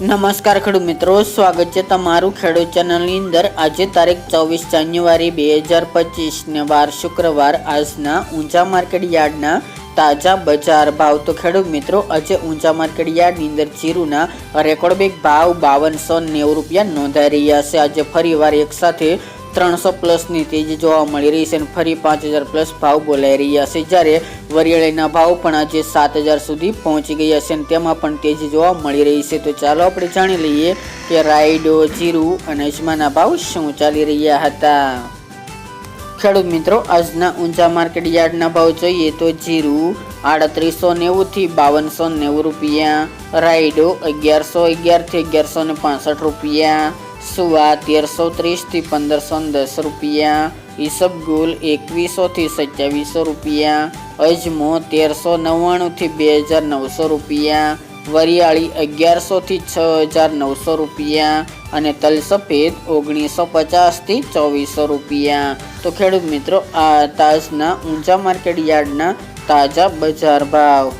નમસ્કાર ખેડૂત મિત્રો, સ્વાગત છે તમારું ખેડૂત ચેનલની અંદર. આજે તારીખ ચોવીસ જાન્યુઆરી બે હજાર પચીસને વાર શુક્રવાર. આજના ઊંચા માર્કેટ યાર્ડના તાજા બજાર ભાવ. તો ખેડૂત મિત્રો, આજે ઊંચા માર્કેટ યાર્ડની અંદર જીરુના રેકોર્ડ બેક ભાવ બાવનસો નેવું રૂપિયા નોંધાઈ રહ્યા છે. આજે ફરીવાર એક સાથે ત્રણસો પ્લસની તેજી જોવા મળી રહી છે અને ફરી પાંચ હજાર પ્લસ ભાવ બોલાઈ રહ્યા છે. જ્યારે વરિયાળીના ભાવ પણ આજે સાત હજાર સુધી પહોંચી ગયા છે અને તેમાં પણ તેજી જોવા મળી રહી છે. તો ચાલો આપણે જાણી લઈએ કે રાયડો, જીરું અને અજમાના ભાવ શું ચાલી રહ્યા હતા. ખેડૂત મિત્રો, આજના ઊંચા માર્કેટ યાર્ડના ભાવ જોઈએ તો જીરું આડત્રીસો નેવુંથી બાવનસો નેવું રૂપિયા, રાયડો અગિયારસો અગિયારથી અગિયારસો ને રૂપિયા સુવા તેરસો ત્રીસથી પંદરસો દસ રૂપિયા. ઈસબગુલ એકવીસોથી સત્યાવીસો રૂપિયા. અજમો તેરસો નવ્વાણુંથી બે હજાર નવસો રૂપિયા. વરિયાળી અગિયારસોથી છ હજાર નવસો રૂપિયા. અને તલસફેદ ઓગણીસો પચાસથી ચોવીસો રૂપિયા. તો ખેડૂત મિત્રો, આ તાજના ઊંચા માર્કેટ યાર્ડના તાજા બજાર ભાવ.